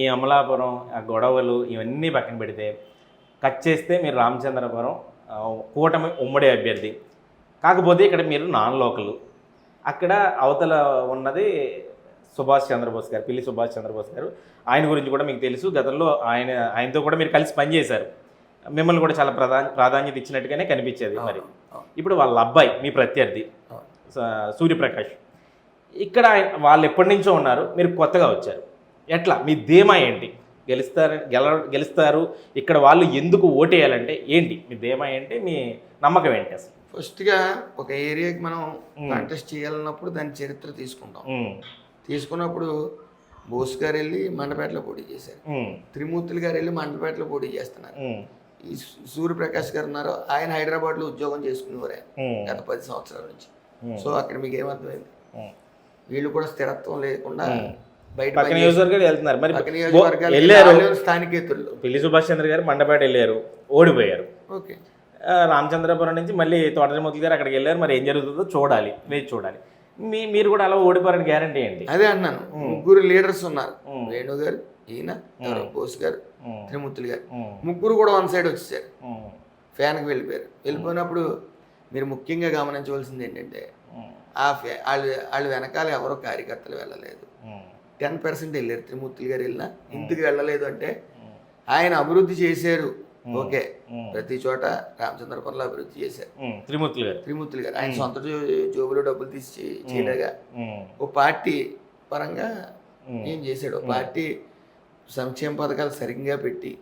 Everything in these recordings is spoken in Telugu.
ఈ అమలాపురం ఆ గొడవలు ఇవన్నీ పక్కన పెడితే కట్ చేస్తే మీరు రామచంద్రపురం కూటమి ఉమ్మడి అభ్యర్థి. కాకపోతే ఇక్కడ మీరు నాన్ లోకల్. అక్కడ అవతల ఉన్నది సుభాష్ చంద్రబోస్ గారు పిల్లి సుభాష్ చంద్రబోస్ గారు. ఆయన గురించి కూడా మీకు తెలుసు గతంలో ఆయన ఆయనతో కూడా మీరు కలిసి పనిచేశారు. మిమ్మల్ని కూడా చాలా ప్రధా ప్రాధాన్యత ఇచ్చినట్టుగానే కనిపించేది మరి. ఇప్పుడు వాళ్ళ అబ్బాయి మీ ప్రత్యర్థి సూర్యప్రకాష్. ఇక్కడ ఆయన- వాళ్ళు ఎప్పటి నుంచో ఉన్నారు మీరు కొత్తగా వచ్చారు. ఎట్లా? మీ ధీమా ఏంటి? గెలుస్తారు గెల గెలుస్తారు. ఇక్కడ వాళ్ళు ఎందుకు ఓటేయాలంటే ఏంటి? మీ ధీమా ఏంటి? మీ నమ్మకం ఏంటి అసలు? ఫస్ట్గా ఒక ఏరియాకి మనం. కాంటెస్ట్ చేయాలన్నప్పుడు దాని చరిత్ర తీసుకుంటాం. తీసుకున్నప్పుడు బోస్ గారు వెళ్ళి మండపేటలో పోటీ చేశారు. త్రిమూర్తులు గారు వెళ్ళి మండపేటలో పోటీ చేస్తున్నారు. ఈ సూర్యప్రకాష్ గారు ఉన్నారు. ఆయన హైదరాబాద్లో ఉద్యోగం చేసుకునేవారు. గత పది సంవత్సరాల నుంచి. సో అక్కడ మీకు ఏమర్థమైంది. వీళ్ళు కూడా స్థిరత్వం లేకుండా. బయట పక్క నియోజకవర్గాలు వెళ్తున్నారు. మరి పక్క బో- నియోజకవర్గాలకి వెళ్ళారు. పిల్లి సుభాష్ చంద్ర గారు మండపేట వెళ్ళారు. ఓడిపోయారు. ఓకే. రామచంద్రపురం నుంచి మళ్ళీ తోటమూర్తి గారు అక్కడికి వెళ్ళారు. మరి ఏం జరుగుతుందో చూడాలి. వేచి చూడాలి. మీ మీరు కూడా అలా ఓడిపోయారని గ్యారంటీ ఏంటి? అదే అన్నాను. ముగ్గురు లీడర్స్ ఉన్నారు. వేణు గారు ఈయన బోస్ గారు త్రిమూర్తులు గారు. ముగ్గురు కూడా వన్ సైడ్ వచ్చేసారు. ఫ్యాన్కి వెళ్ళిపోయారు. వెళ్ళిపోయినప్పుడు మీరు ముఖ్యంగా గమనించవలసింది ఏంటంటే ఆ ఫ్యా వాళ్ళు వాళ్ళు వెనకాల ఎవరో కార్యకర్తలు వెళ్ళలేదు. టెన్ పర్సెంట్ వెళ్ళారు. త్రిమూర్తులు గారు వెళ్ళినా ఇంటికి వెళ్ళలేదు అంటే ఆయన అభివృద్ధి చేశారు. ఓకే. ప్రతి చోట రామచంద్రపురంలో అభివృద్ధి చేశారు. త్రిమూర్తులు గారు. త్రిమూర్తులు గారు. ఆయన సొంత జోబులో డబ్బులు తీసి చేయలేగా ఓ పార్టీ పరంగా ఏం చేశాడు? పార్టీ సంక్షేమ పథకాలు సరిగ్గా పెట్టి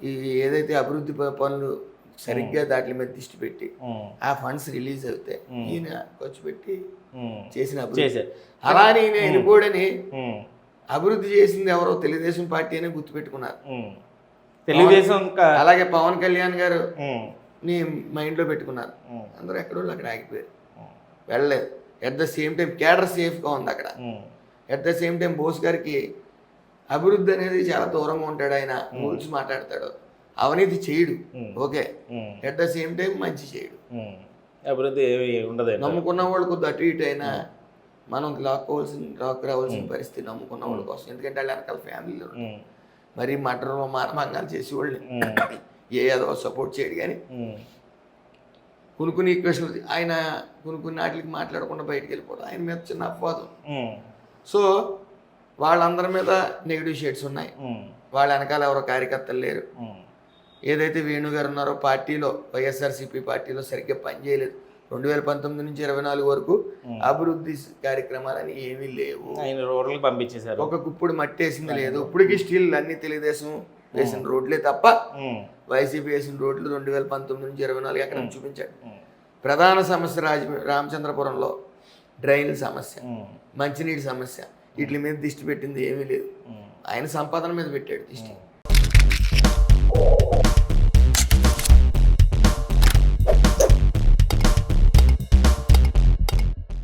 ఈ ఏదైతే అభివృద్ధి పనులు సరిగ్గా దాటి మీద దృష్టి పెట్టి ఆ ఫండ్స్ రిలీజ్ అవుతాయి. ఈయన ఖర్చు పెట్టి ఉమ్, చేసిన అభివృద్ధి చేశారు అలా నేను వెళ్ళిపోడని అభివృద్ధి చేసింది ఎవరో తెలుగుదేశం పార్టీ అనే గుర్తుపెట్టుకున్నారు. తెలుగుదేశం అలాగే పవన్ కళ్యాణ్ గారు ఉమ్, ని మైండ్లో పెట్టుకున్నారు. అందరూ ఎక్కడోళ్ళు అక్కడ ఆగిపోయారు. వెళ్ళలేదు. At the same time cadre సేఫ్గా ఉంది అక్కడ. At the same time Bose గారికి అభివృద్ధి అనేది చాలా దూరంగా ఉంటాడు ఆయన. రూల్స్ మాట్లాడతాడు. అవినీతి చేయడు. Okay. At the same time మంచి చేయడు. అభివృద్ధి ఏమి ఉండదు నమ్ముకున్న అటు ఇటు అయినా మనం లాక్కోవాల్సిన లాక్ రావాల్సిన పరిస్థితి నమ్ముకున్న వాళ్ళ కోసం. ఎందుకంటే వాళ్ళ వెనకాల ఫ్యామిలీలో మరి మటన్ మానభంగాలు చేసి వాళ్ళని ఏ ఏదో సపోర్ట్ చేయడు కానీ కొన్ని కొన్ని ఈక్వేషన్లు ఆయన కొన్ని కొన్ని వాటికి మాట్లాడకుండా బయటికి వెళ్ళిపోవడం. ఆయన మీద చిన్న అపవాదం. సో వాళ్ళందరి మీద నెగిటివ్ షేడ్స్ ఉన్నాయి. వాళ్ళ వెనకాల ఎవరో కార్యకర్తలు లేరు. ఏదైతే వేణుగారు ఉన్నారో పార్టీలో వైఎస్ఆర్సీపీ పార్టీలో సరిగ్గా పనిచేయలేదు. రెండు వేల పంతొమ్మిది నుంచి ఇరవై నాలుగు వరకు అభివృద్ధి కార్యక్రమాలని ఏమీ లేవు. ఆయన రోడ్లకు పంపించేశారు. ఒక గుప్పుడు మట్టి వేసింది లేదు ఇప్పటికీ స్టిల్ అన్ని తెలుగుదేశం వేసిన రోడ్లే తప్ప వైసీపీ వేసిన రోడ్లు రెండు వేల పంతొమ్మిది నుంచి ఇరవై నాలుగు ఎక్కడ చూపించాడు. ప్రధాన సమస్య రాజ రామచంద్రపురంలో డ్రైన్ల సమస్య మంచినీటి సమస్య. వీటి మీద దృష్టి పెట్టింది ఏమీ లేదు. ఆయన సంపాదన మీద పెట్టాడు దృష్టి.